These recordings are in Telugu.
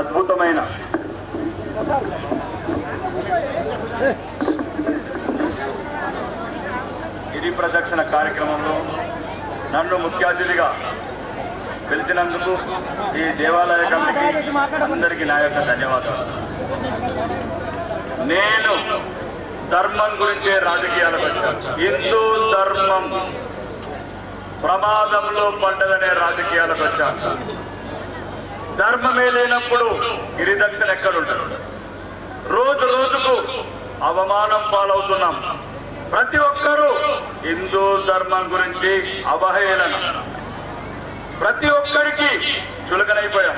అద్భుతమైన. గిరి ప్రదక్షిణ కార్యక్రమంలో నన్ను ముఖ్య అతిథిగా పిలిచినందుకు ఈ దేవాలయ కమిటీకి అందరికీ నా యొక్క ధన్యవాదాలు. నేను ధర్మం గురించే రాజకీయాలకు వచ్చాను హిందూ ధర్మం ప్రమాదంలో పడ్డదనే రాజకీయాలకు వచ్చాను. ధర్మమే లేనప్పుడు గిరిదక్షిణ ఎక్కడుంటారు రోజు రోజుకు అవమానం పాలవుతున్నాం. ప్రతి ఒక్కరూ హిందూ ధర్మం గురించి అవహేళన. ప్రతి ఒక్కరికి చులకనైపోయాం.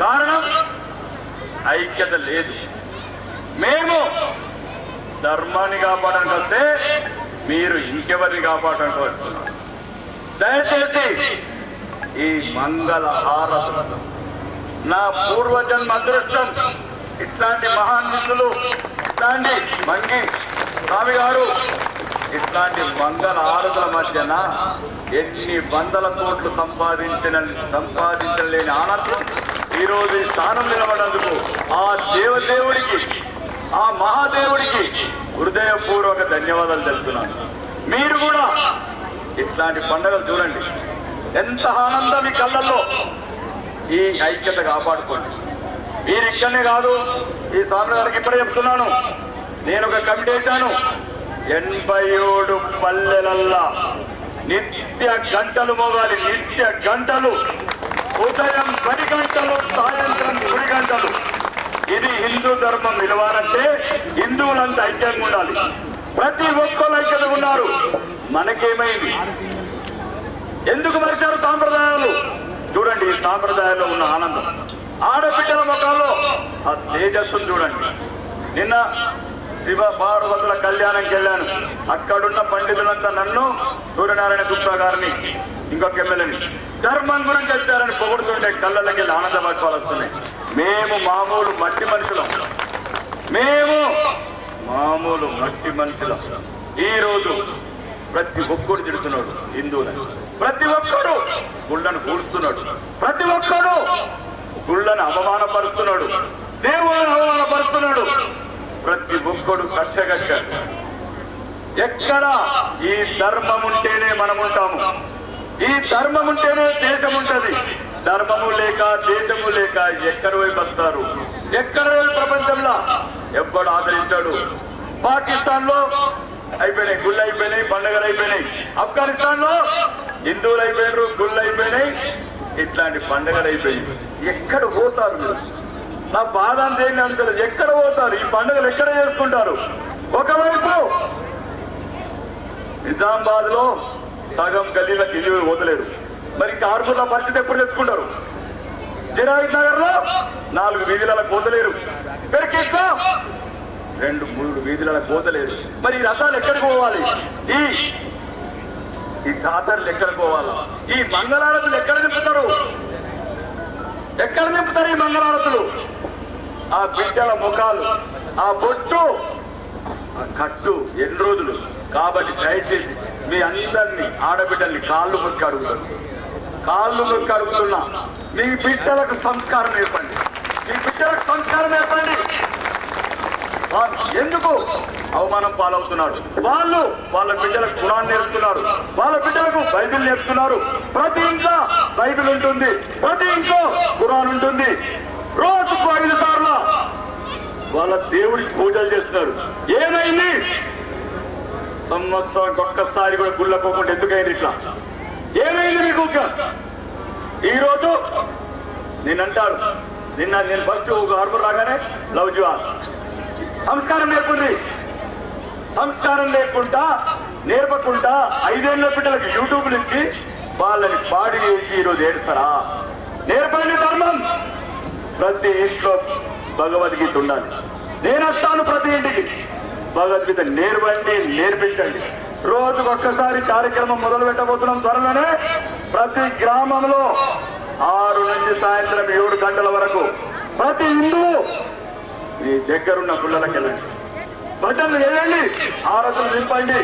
కారణం ఐక్యత లేదు. మేము ధర్మాన్ని కాపాడడానికి వస్తే మీరు ఇంకెవరిని కాపాడడానికి వస్తున్నారు? దయచేసి ఈ మంగళ హారతులు నా పూర్వజన్మ అదృష్టం. ఇట్లాంటి మహాన్వితులు ఇట్లాంటి మంగి స్వామి గారు ఇట్లాంటి మంగళ ఆరుదల మధ్యన ఎన్ని వందల కోట్లు సంపాదించిన సంపాదించలేని ఆనందం ఈరోజు ఈ స్థానం నిలబడేందుకు ఆ దేవదేవుడికి ఆ మహాదేవుడికి హృదయపూర్వక ధన్యవాదాలు తెలుపుతున్నాను. మీరు కూడా ఇట్లాంటి పండుగలు చూడండి. ఎంత ఆనందం ఈ కళ్ళల్లో. ఈ ఐక్యత కాపాడుకోండి. మీరు ఇక్కడనే కాదు ఈ స్వామి గారికి ఇప్పుడే చెప్తున్నాను. నేను ఒక కమిటీ వేశాను. ఎనభై ఏడు పల్లెలల్లా నిత్య గంటలు మోగాలి నిత్య గంటలు. ఉదయం పది గంటలు సాయంత్రం పది గంటలు. ఇది హిందూ ధర్మం నిలవాలంటే హిందువులంతా ఐక్యంగా ఉండాలి. ప్రతి ఒక్కరు ఐక్యత ఉన్నారు. మనకేమైంది? ఎందుకు మరిచారు సాంప్రదాయాలు? చూడండి సాంప్రదాయంలో సాంప్రదాయాల్లో ఉన్న ఆనందం. ఆడబిడ్డల ముఖాల్లో ఆ తేజస్సును చూడండి. నిన్న శివ పార్వతుల కళ్యాణంకి వెళ్ళాను. అక్కడున్న పండితులంతా నన్ను సూర్యనారాయణ గుప్తా గారిని ఇంకొక ఎమ్మెల్యేని ధర్మం గురించి వచ్చారని పొగుడుతుంటే కళ్ళకి ఆనంద బాష్పాలు వస్తున్నాయి. మేము మామూలు మట్టి మనుషులం. మేము మామూలు మట్టి మనుషులం. ఈ రోజు ప్రతి ఒక్కడు తిడుతున్నాడు హిందువులని. ప్రతి ఒక్కడు గుళ్ళను కూడుస్తున్నాడు ప్రతి ఒక్కడు గుళ్ళను అవమానపరుస్తున్నాడు. దేవుళ్ళను అవమానపరుస్తున్నాడు. ప్రతి ఒక్కడు కచ్చగక్క. ఎక్కడ ఈ ధర్మం ఉంటేనే మనం ఉంటాము. ఈ ధర్మం ఉంటేనే దేశం ఉంటది. ధర్మము లేక దేశము లేక ఎక్కడ వైపు వస్తారు ఎక్కడ వైపు ప్రపంచంలో? ఎవ్వడు ఆదరించాడు. పాకిస్తాన్లో అయిపోయినాయి గుళ్ళు అయిపోయినాయి పండుగలు అయిపోయినాయి ఆఫ్ఘనిస్తాన్లో హిందువులు అయిపోయినారు గుళ్ళు అయిపోయినాయి ఇట్లాంటి పండుగలు అయిపోయినాయి ఎక్కడ పోతారు నా బాధ అంతా ఏంటి అంటారు ఎక్కడ పోతారు? ఈ పండుగలు ఎక్కడ చేసుకుంటారు? ఒకవైపు నిజామాబాద్లో సగం గల్లీలకు ఇల్లు పోతలేరు. మరి కార్పూర్ల పరిస్థితి ఎప్పుడు తెచ్చుకుంటారు? జిరాయిత్ నగర్లో నాలుగు వీధులకు పోతలేరు. పెరికిస్తా. రెండు మూడు వీధుల పోతలేరు మరి ఈ రథాలు ఎక్కడికి పోవాలి? ఈ ఈ జాతరలు ఎక్కడికి పోవాలి? ఈ మంగళారతులు ఎక్కడ నింపుతారు? ఎక్కడ నింపుతారు ఈ మంగళారతులు? ఆ బిడ్డల ముఖాలు ఆ బొట్టు ఆ కట్టు ఎన్ని రోజులు? కాబట్టి దయచేసి మీ అందరినీ ఆడబిడ్డల్ని కాళ్ళు మొక్కి అడుగుతారు కాళ్ళు ముక్క అడుగుతున్నా. మీ బిడ్డలకు సంస్కారం నేర్పండి. మీ బిడ్డలకు సంస్కారం నేర్పండి. ఎందుకు అవమానం పాలవుతున్నాడు వాళ్ళు వాళ్ళ బిడ్డలకు గుణాన్ని నేర్పుతున్నారు. వాళ్ళ బిడ్డలకు బైబిల్ నేర్పుతున్నారు. ప్రతి ఇంట్లో బైబిల్ ఉంటుంది. ప్రతి ఇంట్లో గుణాన్ ఉంటుంది. రోజుకు ఐదు సార్లు వాళ్ళ దేవుడికి పూజలు చేస్తున్నారు. ఏమైంది? సంవత్సరానికి ఒక్కసారి కూడా గుళ్ళకోకుండా ఎందుకైంది ఇట్లా? ఏమైంది మీకు ఈరోజు రోజు నేనంటారు నిన్న నేను ఫస్ట్ ఒక హార్బర్ రాగానే లవ్ జువాన్ సంస్కారం నేర్పండి సంస్కారం లేకుండా నేర్పకుండా ఐదేళ్ళ బిడ్డలకు యూట్యూబ్ నుంచి వాళ్ళని పాడి చేసి ఈరోజు ఏడుస్తారా? నేర్పండి ధర్మం. ప్రతి ఇంట్లో భగవద్గీత ఉండాలి. నేను వస్తాను ప్రతి ఇంటికి. భగవద్గీత నేర్వండి నేర్పించండి. రోజుకు ఒక్కసారి కార్యక్రమం మొదలు పెట్టబోతున్నాం త్వరలోనే. ప్రతి గ్రామంలో ఆరు నుంచి సాయంత్రం ఏడు గంటల వరకు దగ్గరున్న గుళ్ళకి వెళ్ళండి. బట్టలు వేయండి ఆరతులు నింపండి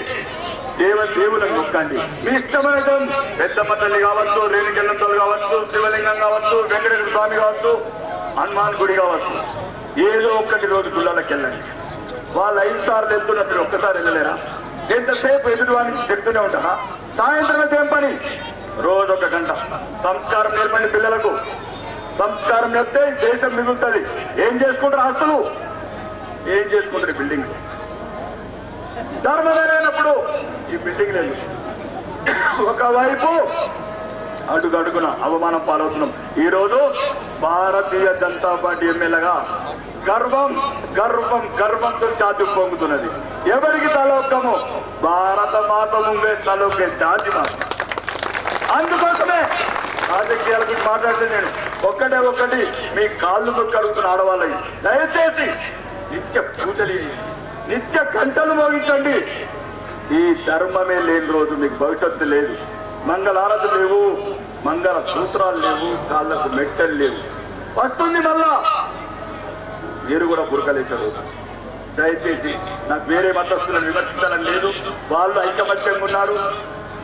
దేవ దేవులకు నొక్కండి మీ ఇష్టమైన పెద్ద తల్లి కావచ్చు రేణుకెళ్ళంతలు కావచ్చు శివలింగం కావచ్చు వెంకటేశ్వర స్వామి కావచ్చు హనుమాన్ గుడి కావచ్చు. ఏదో ఒక్కటి రోజు గుళ్ళకి వెళ్ళండి. వాళ్ళు ఐదు సార్లు వెళ్తున్నారు మీరు ఒక్కసారి వెళ్ళలేరా? ఎంతసేపు ఎదుటి వాడిని చెప్తూనే ఉంటారా? సాయంత్రం ఏం పని? రోజు ఒక గంట. సంస్కారం నేర్పండి పిల్లలకు. సంస్కారం నేర్పితే దేశం మిగులుతుంది. ఏం చేసుకుంటారు ఆస్తులు? ఏం చేసుకుంటారు బిల్డింగ్ ధర్మధరైనప్పుడు ఈ బిల్డింగ్ లేదు ఒకవైపు అడుగడుగున అవమానం పాలవుతున్నాం. ఈరోజు భారతీయ జనతా పార్టీ ఎమ్మెల్యేగా గర్వం గర్వం గర్వంతో చాతి పొంగుతున్నది. ఎవరికి తలొక్కము? భారత మాత ముందే తలొక్కే జాతి మాత అందుకోసమే రాజకీయాల గురించి మాట్లాడితే నేను ఒక్కటే ఒక్కటి మీ కాళ్ళు నొక్కి అడుగుతున్న ఆడవాళ్ళకి. దయచేసి నిత్య పూజలు. నిత్య గంటలు మోగించండి. ఈ ధర్మమే లేని రోజు మీకు భవిష్యత్తు లేదు. మంగళారతి లేవు మంగళ సూత్రాలు లేవు కాళ్ళకు మెట్టలు లేవు. వస్తుంది మళ్ళా. మీరు కూడా పురకలేశారు దయచేసి నాకు వేరే మతస్థులను విమర్శించాలని లేదు. వాళ్ళు ఐకమత్యంగా ఉన్నారు.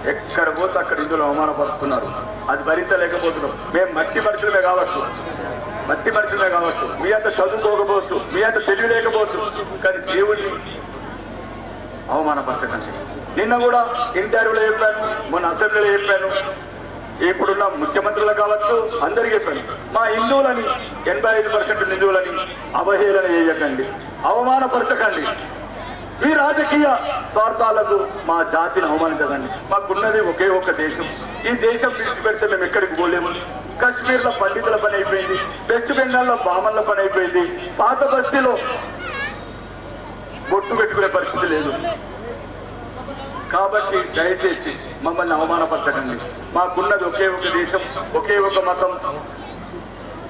ఎక్కడ పోతే అక్కడ ఇందులో అవమానపరుస్తున్నారు. అది భరించలేకపోతున్నాం. మేము మట్టి మనుషులమే కావచ్చు. మంచి మనుషులే కావచ్చు. మీ అంత చదువుకోకపోవచ్చు. మీ అంత తెలివి లేకపోవచ్చు. కానీ దేవుడిని అవమానపరచకండి. నిన్న కూడా ఇంటర్వ్యూలో చెప్పాను. మొన్న అసెంబ్లీలో చెప్పాను. ఇప్పుడున్న ముఖ్యమంత్రులు కావచ్చు అందరికీ చెప్పాను. మా హిందువులని ఎనభై ఐదు పర్సెంట్ హిందువులని అవహేళన చేయకండి. అవమానపరచకండి. మీ రాజకీయ స్వార్థాలకు మా జాతిని అవమానించకండి. మాకున్నది ఒకే ఒక్క దేశం. ఈ దేశం విడిచిపెడితే మేము ఎక్కడికి పోలేము. కశ్మీర్లో పండితుల పని అయిపోయింది. వెస్ట్ బెంగాల్లో బామన్ల పని అయిపోయింది. పాత బస్తీలో బొట్టు పెట్టుకునే పరిస్థితి లేదు. కాబట్టి దయచేసి మమ్మల్ని అవమానపరచకండి. మాకున్నది ఒకే ఒక దేశం ఒకే ఒక మతం.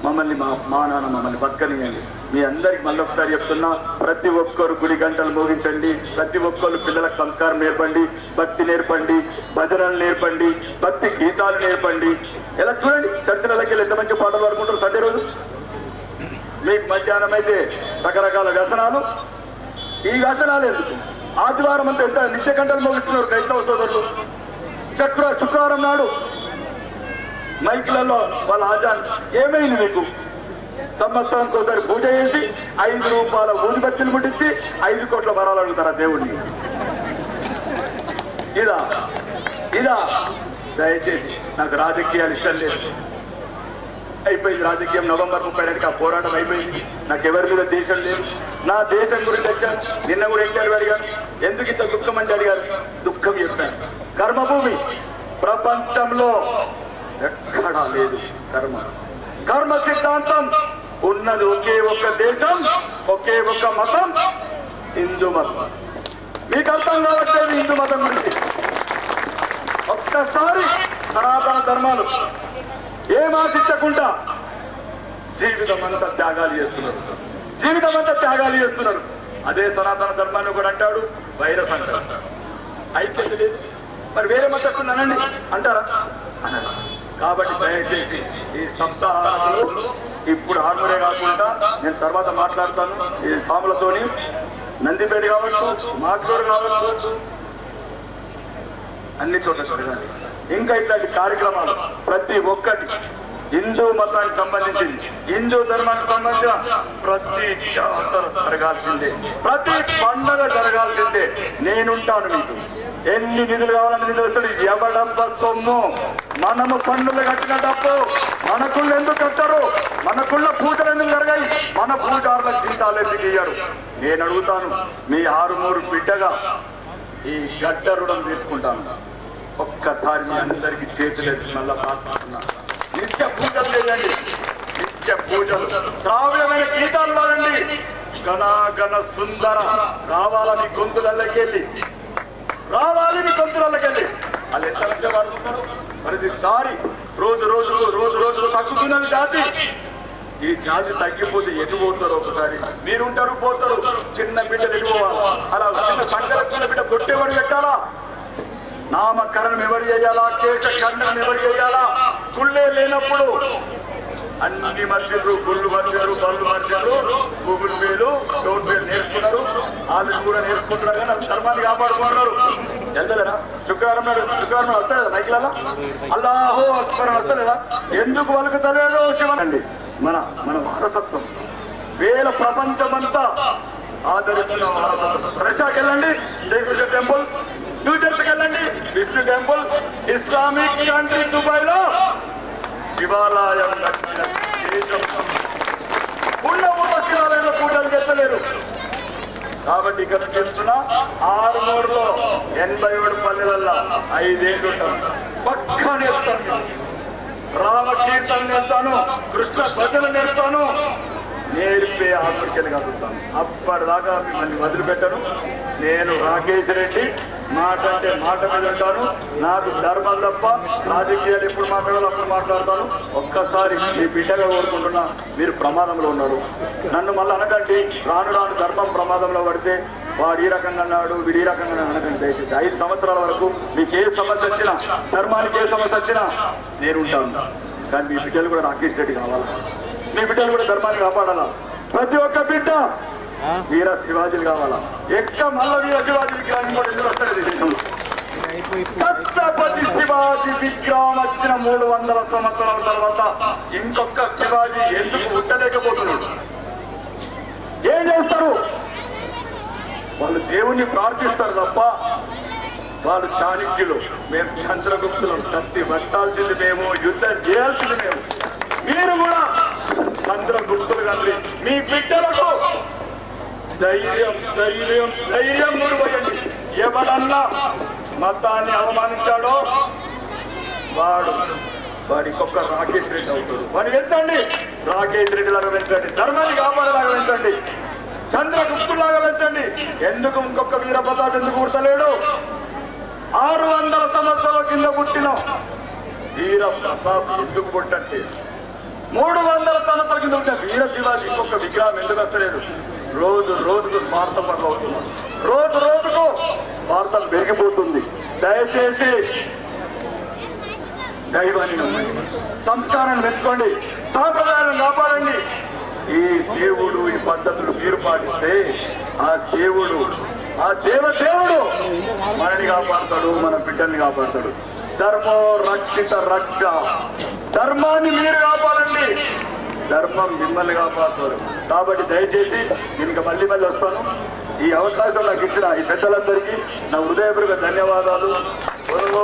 మమ్మల్ని మా మా నాన్న మమ్మల్ని పక్కనియండి మీ అందరికి మళ్ళీ ఒకసారి చెప్తున్నా ప్రతి ఒక్కరు గుడి గంటలు మోగించండి. ప్రతి ఒక్కరు పిల్లలకు సంస్కారం నేర్పండి భక్తి నేర్పండి భజనలు నేర్పండి భక్తి గీతాలు నేర్పండి. ఎలా చూడండి చర్చలకి ఎంత మంచి పాటలు పాడుకుంటారు సండే రోజు? మీకు మధ్యాహ్నం అయితే రకరకాల వ్యసనాలు. ఈ వ్యసనాలు ఎందుకు? ఆదివారం అంతా ఎంత నిత్య గంటలు మోగిస్తున్నారు క్రైస్తవ సోదరులు? చక్ర శుక్రవారం నాడు మైకులలో వాళ్ళ ఆచారం ఏమైంది మీకు? సంవత్సరానికి ఒకసారి పూజ చేసి ఐదు రూపాయల ఊదిబత్తిని ముట్టించి ఐదు కోట్ల వరాలు అడుగుతారా దేవుడిని ఇదా ఇదా. దయచేసి నాకు రాజకీయాలు ఇష్టం లేదు. అయిపోయింది రాజకీయం. నవంబర్ ముప్పై నాటికి ఆ పోరాటం అయిపోయింది. నాకు ఎవరి మీద దేశం లేదు. నా దేశం గురించి వచ్చాను నిన్న కూడా ఇంటర్వ్యూ అడిగాను. ఎందుకు ఇంత దుఃఖం అంటే అడిగారు? దుఃఖం చెప్పాను. కర్మభూమి. ప్రపంచంలో ఎక్కడా లేదు. కర్మ. కర్మ సిద్ధాంతం. ఉన్నది ఒకే ఒక్క దేశం ఒకే ఒక్క మతం హిందూ మతం. మీకు అర్థం కావట్లేదు హిందూ మతం గురించి ఒక్కసారి సనాతన ధర్మాలు ఏం ఆశించకుండా జీవితం అంతా త్యాగాలు చేస్తున్నారు. జీవితం అంతా త్యాగాలు చేస్తున్నారు. అదే సనాతన ధర్మాన్ని కూడా అంటాడు వైరస్ అంటాడు. అయితే మరి వేరే మతస్థులు అనండి. అంటారా? అనరా. కాబట్టి దయచేసి ఈ సప్తాహాలలో ఇప్పుడు ఆర్మూరే కాకుండా నేను తర్వాత మాట్లాడతాను. ఈ స్వాములతోని నందిపేట కావచ్చు మాటూరు కావచ్చు అన్ని చోట్ల ఇంకా ఇట్లాంటి కార్యక్రమాలు ప్రతి ఒక్కటి హిందూ మతానికి సంబంధించింది. హిందూ ధర్మానికి సంబంధించిన ప్రతి జాతర జరగాల్సిందే. ప్రతి పండగ జరగాల్సిందే. నేనుంటాను మీకు. ఎన్ని నిధులు కావాలని నిధులు వస్తుంది ఎవడబ్బ సొమ్ము? మనము పన్నులు కట్టిన డబ్బు. మనకుళ్ళు ఎందుకు కట్టారు? మనకుళ్ళ పూజలు ఎందుకు జరగాయి? మన పూజారుల జీతాలు ఎందుకు ఇయ్యారు? నేను అడుగుతాను. మీ ఆరుమూరు బిడ్డగా ఈ గడ్డ రుణం తీసుకుంటాను. ఒక్కసారి మీ అందరికీ చేతులు మళ్ళా ప్రార్థిస్తున్నా. నిత్య పూజలు చేయండి. నిత్య పూజలు. శ్రావ్యమైన గీతాలు పాడండి. గణ సుందర రావాలని గొంతులకెళ్ళి రావాలని వెళ్ళి రావాలి మీ గొంతులకి వాళ్ళు ఎంత మంచిగా ప్రతిసారి రోజు రోజు రోజు రోజు తగ్గుతున్నది జాతి. ఈ జాతి తగ్గిపోతే ఎటు పోతారు ఒకసారి? మీరుంటారు పోతారు. చిన్న బిడ్డలు ఎటుపోవాలి అలా చిన్న సంకల బిడ్డ కొట్టేవాడు పెట్టాలా నామకరణం ఎవరు చేయాలా? కేశ కర్ణం ఎవరు చేయాలా? గుళ్ళే లేనప్పుడు అన్ని మర్చిర్రు గుళ్ళు మర్చారు బళ్ళు మర్చారు గూగుల్ పేలు డోర్ పేలు నేర్చుకున్నారు వాళ్ళు కూడా నేర్చుకుంటున్నారు కానీ అది ధర్మాన్ని కాపాడుకుంటున్నారు. వెళ్తలేరా శుక్రవారం నాడు శుక్రవారం వస్తలేదా మైకిలలో అల్లాహో అక్బర్ వస్తలేదా? ఎందుకు వలుకుతలేదో శివండి మన మన వారసత్వం. వేల ప్రపంచమంతా ఆదరిస్తున్న వారసత్వం. రష్యాకి వెళ్ళండి జైపూజ టెంపుల్. న్యూజెర్సీకి వెళ్ళండి. విష్ణు టెంపుల్ ఇస్లామిక్ కంట్రీ దుబాయ్లో. శివాలయం కట్టిన దేశం. ఉన్న ఉన్న శివాలయంలో పూజలు చేస్తలేరు. కాబట్టి ఇక్కడ చెప్తున్నా ఆరుమూరులో ఎనభై ఏడు పల్లెలల్లో ఐదేళ్ళు ఉంటాను పక్కా నేర్తాను రామ కీర్తన నేర్తాను కృష్ణ భజన నేర్తాను నేర్పే ఆఫ్రికన్ కలుగుతాను అప్పటిదాకా మిమ్మల్ని వదిలిపెట్టను. నేను రాకేష్ రెడ్డి మాట అంటే మాట మీద ఉంటాను. నాకు ధర్మం తప్ప రాజకీయాలు ఎప్పుడు మాట్లాడాలో అప్పుడు మాట్లాడతాను. ఒక్కసారి మీ బిడ్డగా కోరుకుంటున్నా మీరు ప్రమాదంలో ఉన్నారు. నన్ను మళ్ళీ అనకండి. రాను రాను ధర్మం ప్రమాదంలో పడితే వాడు ఈ రకంగా అన్నాడు వీడు ఈ రకంగా అనకండి. దయచేసి ఐదు సంవత్సరాల వరకు మీకు ఏ సమస్య వచ్చినా ధర్మానికి ఏ సమస్య వచ్చినా నేను ఉంటాను కానీ మీ బిడ్డలు కూడా రాకేష్ రెడ్డి కావాలి? మీ బిడ్డలు కూడా ధర్మాన్ని కాపాడాలా? ప్రతి ఒక్క బిడ్డ వీర శివాజీలు కావాలా? ఎక్క మల్ల వీర శివాజీ విగ్రహాన్ని కూడా దేశంలో? ఛత్రపతి శివాజీ విగ్రహం వచ్చిన మూడు వందల సంవత్సరాల తర్వాత ఇంకొక శివాజీ ఎందుకు పుట్టలేకపోతున్నాడు? ఏం చేస్తారు? వాళ్ళు దేవుణ్ణి ప్రార్థిస్తారు తప్ప వాళ్ళు చాణక్యులు. మేము చంద్రగుప్తులు. కత్తి పట్టాల్సింది మేము యుద్ధం చేయాల్సింది మేము. మీరు కూడా చంద్రగుప్తులు కండి మీ బిడ్డలకు ధైర్యం ధైర్యం ధైర్యం నిలబడండి. ఎవరన్నా మతాన్ని అవమానించాడో వాడు వాడికి ఒక్క రాకేష్ రెడ్డి అవుతాడు. వాడు వెళ్తండి రాకేష్ రెడ్డి లాగా పెంచండి ధర్మాన్ని కాపాడేలాగా పెంచండి చంద్రగుప్తులాగా వెళ్తండి ఎందుకు ఇంకొక వీరప్రతాప్ ఎందుకు పుడతలేడు ఆరు వందల సంవత్సరాల కింద పుట్టిన వీర ప్రతాప్ ఎందుకు పుట్టంటే మూడు వందల సంవత్సరాల కింద ఉంటే వీర శివాజీ ఇంకొక విగ్రహం ఎందుకు వస్తలేదు రోజు రోజుకు స్వార్థపరులు అవుతున్నాం రోజు రోజుకు స్వార్థం పెరిగిపోతుంది. దయచేసి దైవాన్ని నమ్మండి. సంస్కారాన్ని పెంచుకోండి. సాంప్రదాయాలను కాపాడండి. ఈ దేవుడు ఈ పద్ధతులు మీరు పాటిస్తే ఆ దేవుడు ఆ దేవ దేవుడు మనని కాపాడతాడు మన బిడ్డల్ని కాపాడతాడు. ధర్మో రక్షిత రక్ష. ధర్మాన్ని మీరు కాపాడండి. ధర్మం మిమ్మల్ని కాపాడుతారు కాబట్టి దయచేసి దీనికి మళ్ళీ మళ్ళీ వస్తాను. ఈ అవకాశం నాకు ఇచ్చిన ఈ పెద్దలందరికీ నా హృదయపూర్వక ధన్యవాదాలు. ఓ